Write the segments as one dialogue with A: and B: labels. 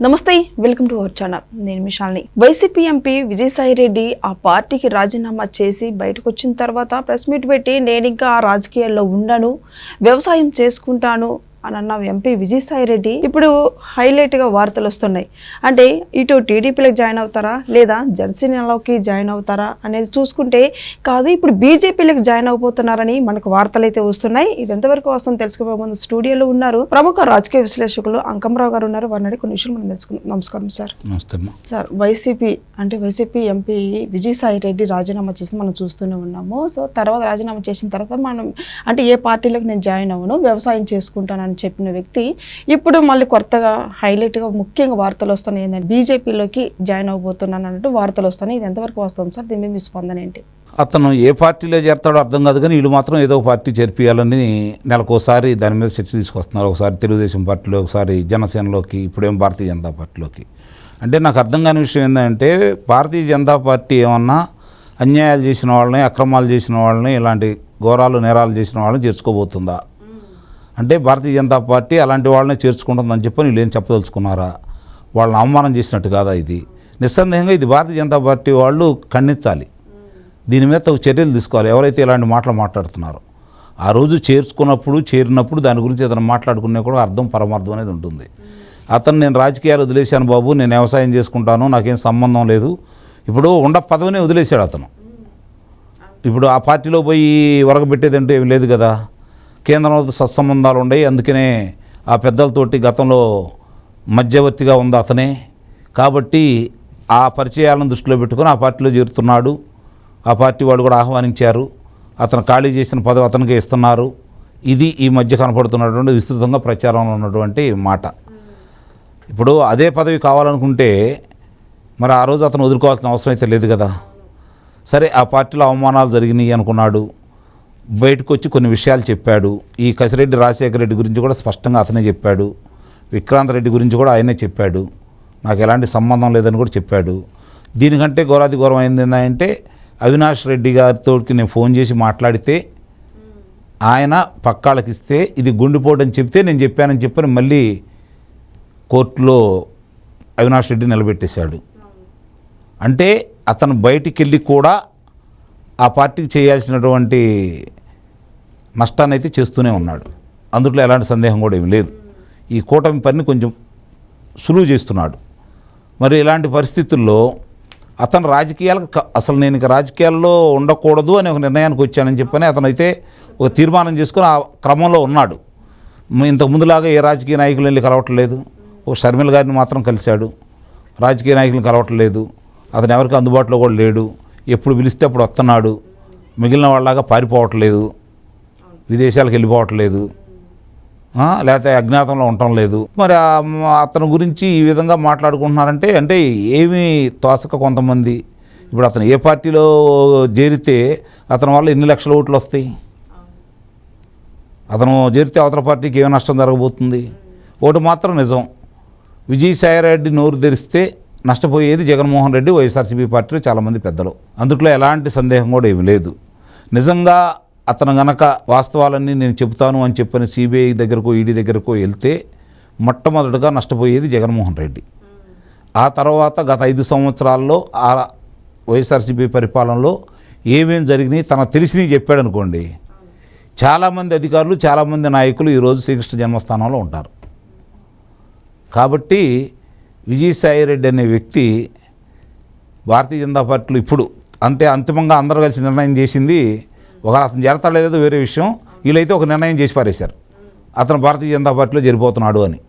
A: నమస్తే welcome to our channel. నేను మిషాల్ని వైసీపీ ఎంపీ విజయసాయి రెడ్డి ఆ పార్టీకి రాజీనామా చేసి బయటకు వచ్చిన తర్వాత ప్రెస్ మీట్ పెట్టి నేను ఇంకా ఆ రాజకీయాల్లో ఉండను వ్యవసాయం చేసుకుంటాను అని అన్న ఎంపీ విజయసాయి రెడ్డి ఇప్పుడు హైలైట్గా వార్తలు వస్తున్నాయి. అంటే ఇటు టీడీపీలోకి జాయిన్ అవుతారా? లేదా జనసేనలోకి జాయిన్ అవుతారా? అనేది చూసుకుంటే కాదు ఇప్పుడు బీజేపీలోకి జాయిన్ అవబోతున్నారని మనకు వార్తలు అయితే వస్తున్నాయి. ఇది ఎంతవరకు వస్తుందో తెలుసుకోబోయే ముందు స్టూడియోలో ఉన్నారు. ప్రముఖ రాజకీయ విశ్లేషకులు అంకంరావు గారు ఉన్నారు. వారిని కొన్ని విషయాలు మనం తెలుసుకుందాం. నమస్కారం సార్. సార్ వైసీపీ అంటే వైసీపీ ఎంపీ విజయసాయి రెడ్డి రాజీనామా చేసి మనం చూస్తూనే ఉన్నాము. సో తర్వాత రాజీనామా చేసిన తర్వాత మనం అంటే ఏ పార్టీలోకి నేను జాయిన్ అవ్వను వ్యవసాయం చేసుకుంటానని చెప్పిన వ్యక్తి ఇప్పుడు మళ్ళీ కొత్తగా హైలైట్గా ముఖ్యంగా వార్తలు వస్తున్నాయి. ఏంటంటే బీజేపీలోకి జాయిన్ అవ్వబోతున్నాను అన్నట్టు వార్తలు వస్తున్నాయి. ఇది ఎంతవరకు వస్తాం సార్? దీని మీ స్పందన ఏంటి?
B: అతను ఏ పార్టీలో చేరతాడో అర్థం కాదు కానీ వీళ్ళు మాత్రం ఏదో ఒక పార్టీ చేర్పియాలని నెలకోసారి దాని మీద చర్చ తీసుకొస్తున్నారు. ఒకసారి తెలుగుదేశం పార్టీలో ఒకసారి జనసేనలోకి ఇప్పుడేం భారతీయ జనతా పార్టీలోకి. అంటే నాకు అర్థం కాని విషయం ఏంటంటే భారతీయ జనతా పార్టీ ఏమన్నా అన్యాయాలు చేసిన వాళ్ళని అక్రమాలు చేసిన వాళ్ళని ఇలాంటి ఘోరాలు నేరాలు చేసిన వాళ్ళని చేర్చుకోబోతుందా? అంటే భారతీయ జనతా పార్టీ అలాంటి వాళ్ళనే చేర్చుకుంటుందని చెప్పి వీళ్ళు ఏం చెప్పదలుచుకున్నారా? వాళ్ళని అవమానం చేసినట్టు కాదా ఇది? నిస్సందేహంగా ఇది భారతీయ జనతా పార్టీ వాళ్ళు ఖండించాలి. దీని మీద తగు చర్యలు తీసుకోవాలి. ఎవరైతే ఇలాంటి మాటలు మాట్లాడుతున్నారో. ఆ రోజు చేర్చుకున్నప్పుడు చేరినప్పుడు దాని గురించి ఏదైనా మాట్లాడుకునే కూడా అర్థం పరమార్థం అనేది ఉంటుంది. అతను నేను రాజకీయాలు వదిలేశాను బాబు నేను వ్యవసాయం చేసుకుంటాను నాకేం సంబంధం లేదు. ఇప్పుడు ఉండ పదవినే వదిలేశాడు అతను. ఇప్పుడు ఆ పార్టీలో పోయి వరగబెట్టేదంటే ఏమి లేదు కదా? కేంద్రంతో సత్సంబంధాలు ఉన్నాయి అందుకనే ఆ పెద్దలతోటి గతంలో మధ్యవర్తిగా ఉంది అతనే. కాబట్టి ఆ పరిచయాలను దృష్టిలో పెట్టుకుని ఆ పార్టీలో చేరుతున్నాడు. ఆ పార్టీ వాళ్ళు కూడా ఆహ్వానించారు. అతను ఖాళీ చేసిన పదవి అతనికి ఇస్తున్నారు. ఇది ఈ మధ్య కనపడుతున్నటువంటి విస్తృతంగా ప్రచారంలో ఉన్నటువంటి మాట. ఇప్పుడు అదే పదవి కావాలనుకుంటే మరి ఆ రోజు అతను వదులుకోవాల్సిన అవసరం అయితే లేదు కదా. సరే ఆ పార్టీలో అవమానాలు జరిగినాయి అనుకున్నాడు. బయటకు వచ్చి కొన్ని విషయాలు చెప్పాడు. ఈ కసిరెడ్డి రాజశేఖర రెడ్డి గురించి కూడా స్పష్టంగా అతనే చెప్పాడు. విక్రాంత్ రెడ్డి గురించి కూడా ఆయనే చెప్పాడు. నాకు ఎలాంటి సంబంధం లేదని కూడా చెప్పాడు. దీనికంటే ఘోరాతి ఘోరం అయింది ఏంటంటే అవినాష్ రెడ్డి గారితో నేను ఫోన్ చేసి మాట్లాడితే ఆయన పక్కాళ్ళకి ఇస్తే ఇది గుండెపోటు అని చెప్తే నేను చెప్పానని చెప్పని మళ్ళీ కోర్టులో అవినాష్ రెడ్డి నిలబెట్టేశాడు. అంటే అతను బయటికి వెళ్ళి కూడా ఆ పార్టీకి చేయాల్సినటువంటి నష్టాన్ని అయితే చేస్తూనే ఉన్నాడు. అందులో ఎలాంటి సందేహం కూడా ఏమి లేదు. ఈ కూటమి పనిని కొంచెం సులువు చేస్తున్నాడు. మరి ఇలాంటి పరిస్థితుల్లో అతను రాజకీయాలకు అసలు నేను ఇక రాజకీయాల్లో ఉండకూడదు అనే ఒక నిర్ణయానికి వచ్చానని చెప్పని అతను అయితే ఒక తీర్మానం చేసుకుని ఆ క్రమంలో ఉన్నాడు. ఇంతకు ముందులాగా ఏ రాజకీయ నాయకులు వెళ్ళి కలవట్లేదు. ఓ షర్మిల గారిని మాత్రం కలిశాడు. రాజకీయ నాయకులను కలవట్లేదు. అతను ఎవరికి అందుబాటులో కూడా లేడు. ఎప్పుడు పిలిస్తే అప్పుడు వస్తున్నాడు. మిగిలిన వాళ్ళలాగా పారిపోవట్లేదు. విదేశాలకు వెళ్ళిపోవట్లేదు. లేకపోతే అజ్ఞాతంలో ఉండటం లేదు. మరి అతని గురించి ఈ విధంగా మాట్లాడుకుంటున్నారంటే అంటే ఏమీ తోసక కొంతమంది. ఇప్పుడు అతను ఏ పార్టీలో చేరితే అతని వల్ల ఎన్ని లక్షల ఓట్లు వస్తాయి? అతను చేరితే అవతల పార్టీకి ఏమి నష్టం జరగబోతుంది? ఓటు మాత్రం నిజం. విజయసాయిరెడ్డి నోరు తెరిస్తే నష్టపోయేది జగన్మోహన్ రెడ్డి వైఎస్ఆర్సీపీ పార్టీలో చాలామంది పెద్దలు. అందుట్లో ఎలాంటి సందేహం కూడా ఏమి లేదు. నిజంగా అతను గనక వాస్తవాలన్నీ నేను చెబుతాను అని చెప్పని సిబిఐ దగ్గరకు ఈడీ దగ్గరకు వెళ్తే మొట్టమొదటిగా నష్టపోయేది జగన్మోహన్ రెడ్డి. ఆ తర్వాత గత ఐదు సంవత్సరాల్లో ఆ వైఎస్ఆర్సీపీ పరిపాలనలో ఏమేం జరిగినాయి తన తెలిసినవి చెప్పాడు అనుకోండి చాలామంది అధికారులు చాలామంది నాయకులు ఈరోజు శ్రీకృష్ణ జన్మస్థానంలో ఉంటారు. కాబట్టి విజయసాయి రెడ్డి అనే వ్యక్తి భారతీయ జనతా పార్టీలో ఇప్పుడు అంటే అంతిమంగా అందరూ కలిసి నిర్ణయం చేసింది ఒక అతను చేరతాడో లేదో వేరే విషయం. వీళ్ళైతే ఒక నిర్ణయం చేసి పారేశారు. అతను భారతీయ జనతా పార్టీలో జరిపోతున్నాడు అని.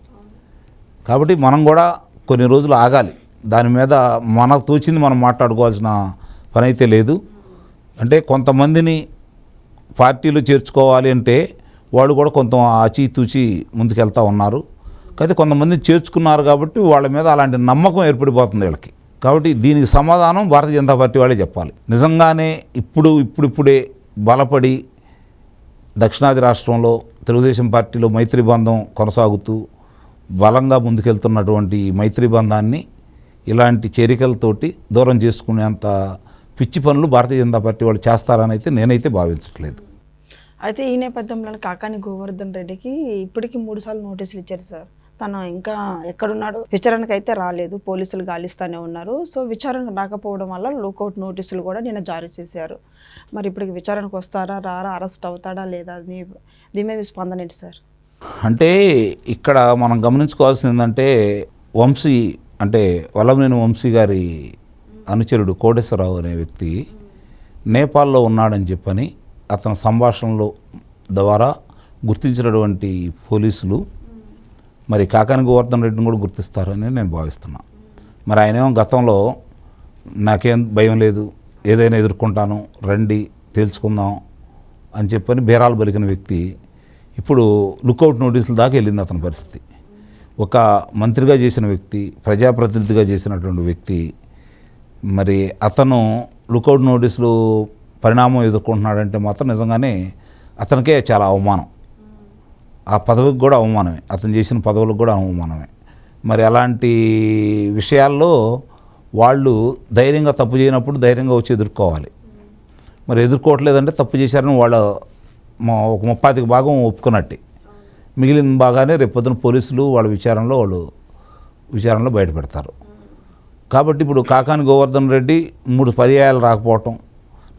B: కాబట్టి మనం కూడా కొన్ని రోజులు ఆగాలి. దాని మీద మనకు తోచింది మనం మాట్లాడుకోవాల్సిన పని అయితే లేదు. అంటే కొంతమందిని పార్టీలో చేర్చుకోవాలి అంటే వాళ్ళు కూడా కొంత ఆచితూచి ముందుకెళ్తూ ఉన్నారు. అయితే కొంతమంది చేర్చుకున్నారు కాబట్టి వాళ్ళ మీద అలాంటి నమ్మకం ఏర్పడిపోతుంది వీళ్ళకి. కాబట్టి దీనికి సమాధానం భారతీయ జనతా పార్టీ వాళ్ళే చెప్పాలి. నిజంగానే ఇప్పుడు ఇప్పుడిప్పుడే బలపడి దక్షిణాది రాష్ట్రంలో తెలుగుదేశం పార్టీలో మైత్రి బంధం కొనసాగుతూ బలంగా ముందుకెళ్తున్నటువంటి ఈ మైత్రి బంధాన్ని ఇలాంటి చేరికలతోటి దూరం చేసుకునేంత పిచ్చి పనులు భారతీయ జనతా పార్టీ వాళ్ళు చేస్తారని అయితే నేనైతే భావించట్లేదు.
A: అయితే ఈ నేపథ్యంలో కాకాని గోవర్ధన్ రెడ్డికి ఇప్పటికి మూడు సార్లు నోటీసులు ఇచ్చారు సార్. తను ఇంకా ఎక్కడున్నాడు విచారణకు అయితే రాలేదు. పోలీసులు గాలిస్తానే ఉన్నారు. సో విచారణకు రాకపోవడం వల్ల లుకౌట్ నోటీసులు కూడా నిన్న జారీ చేశారు. మరి ఇప్పటికి విచారణకు వస్తారా రారా అరెస్ట్ అవుతాడా లేదా దీని మీద స్పందన ఏంటి సార్?
B: అంటే ఇక్కడ మనం గమనించుకోవాల్సింది ఏంటంటే వంశీ అంటే వల్లభనేని వంశీ గారి అనుచరుడు కోటేశ్వరరావు అనే వ్యక్తి నేపాల్లో ఉన్నాడని చెప్పని అతని సంభాషణలు ద్వారా గుర్తించినటువంటి పోలీసులు మరి కాకాని గోవర్ధన్ రెడ్డిని కూడా గుర్తిస్తారని నేను భావిస్తున్నా. మరి ఆయనేమో గతంలో నాకేం భయం లేదు ఏదైనా ఎదుర్కొంటాను రండి తేల్చుకుందాం అని చెప్పని బేరాలు పలికిన వ్యక్తి ఇప్పుడు లుకౌట్ నోటీసుల దాకా వెళ్ళింది అతని పరిస్థితి. ఒక మంత్రిగా చేసిన వ్యక్తి ప్రజాప్రతినిధిగా చేసినటువంటి వ్యక్తి మరి అతను లుకౌట్ నోటీసులు పరిణామం ఎదుర్కొంటున్నాడంటే మాత్రం నిజంగానే అతనికే చాలా అవమానం. ఆ పదవికి కూడా అవమానమే. అతను చేసిన పదవులకు కూడా అవమానమే. మరి అలాంటి విషయాల్లో వాళ్ళు ధైర్యంగా తప్పు చేయనప్పుడు ధైర్యంగా వచ్చి ఎదుర్కోవాలి. మరి ఎదుర్కోవట్లేదంటే తప్పు చేశారని వాళ్ళ ఒక ముప్పాతికి భాగం ఒప్పుకున్నట్టే. మిగిలిన బాగానే రేపొద్దున పోలీసులు వాళ్ళ విచారణలో వాళ్ళు విచారణలో బయటపెడతారు. కాబట్టి ఇప్పుడు కాకాని గోవర్ధన్ రెడ్డి మూడు పర్యాయాలు రాకపోవటం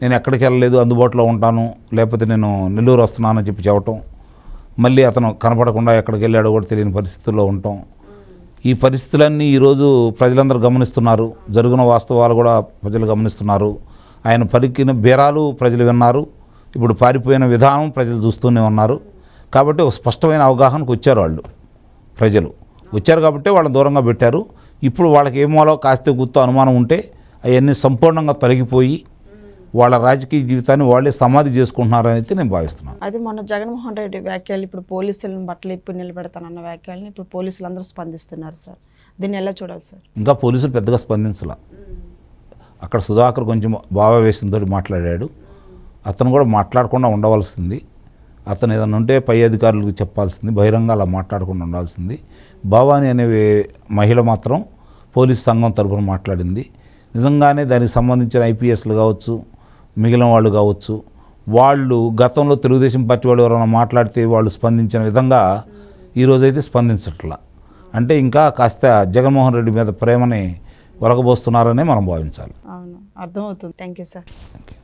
B: నేను ఎక్కడికి వెళ్ళలేదు అందుబాటులో ఉంటాను లేకపోతే నేను నెల్లూరు వస్తున్నానని చెప్పి చెప్పటం మళ్ళీ అతను కనపడకుండా ఎక్కడికి వెళ్ళాడో కూడా తెలియని పరిస్థితుల్లో ఉంటాం. ఈ పరిస్థితులన్నీ ఈరోజు ప్రజలందరూ గమనిస్తున్నారు. జరుగున వాస్తవాలు కూడా ప్రజలు గమనిస్తున్నారు. ఆయన పలికిన బేరాలు ప్రజలు విన్నారు. ఇప్పుడు పారిపోయిన విధానం ప్రజలు చూస్తూనే ఉన్నారు. కాబట్టి ఒక స్పష్టమైన అవగాహనకు వచ్చారు వాళ్ళు ప్రజలు. వచ్చారు కాబట్టి వాళ్ళని దూరంగా పెట్టారు. ఇప్పుడు వాళ్ళకి ఏమోలో కాస్త గుర్తు అనుమానం ఉంటే అవన్నీ సంపూర్ణంగా తొలగిపోయి వాళ్ళ రాజకీయ జీవితాన్ని వాళ్ళే సమాధి చేసుకుంటున్నారని అయితే నేను భావిస్తున్నాను.
A: అది మొన్న జగన్మోహన్ రెడ్డి వ్యాఖ్యలు ఇప్పుడు పోలీసులను బట్టలు ఇప్పి నిలబెడతానన్న వ్యాఖ్యల్ని ఇప్పుడు పోలీసులు అందరూ స్పందిస్తున్నారు సార్. దీన్ని ఎలా చూడాలి సార్?
B: ఇంకా పోలీసులు పెద్దగా స్పందించాల. అక్కడ సుధాకర్ కొంచెం భావావేశంతో మాట్లాడాడు. అతను కూడా మాట్లాడకుండా ఉండవలసింది. అతను ఏదైనా ఉంటే పై అధికారులకు చెప్పాల్సింది. బహిరంగ అలా మాట్లాడకుండా ఉండాల్సింది. భవాని అనే మహిళ మాత్రం పోలీస్ సంఘం తరపున మాట్లాడింది. నిజంగానే దానికి సంబంధించిన ఐపీఎస్లు కావచ్చు మిగిలిన వాళ్ళు కావచ్చు. వాళ్ళు గతంలో తెలుగుదేశం పార్టీ వాళ్ళు ఎవరైనా మాట్లాడితే వాళ్ళు స్పందించిన విధంగా ఈరోజైతే స్పందించట్లా. అంటే ఇంకా కాస్త జగన్మోహన్ రెడ్డి మీద ప్రేమని ఒలకబోస్తున్నారనే మనం భావించాలి.
A: అవును. అర్థమవుతుంది. Thank you sir.
B: Thank you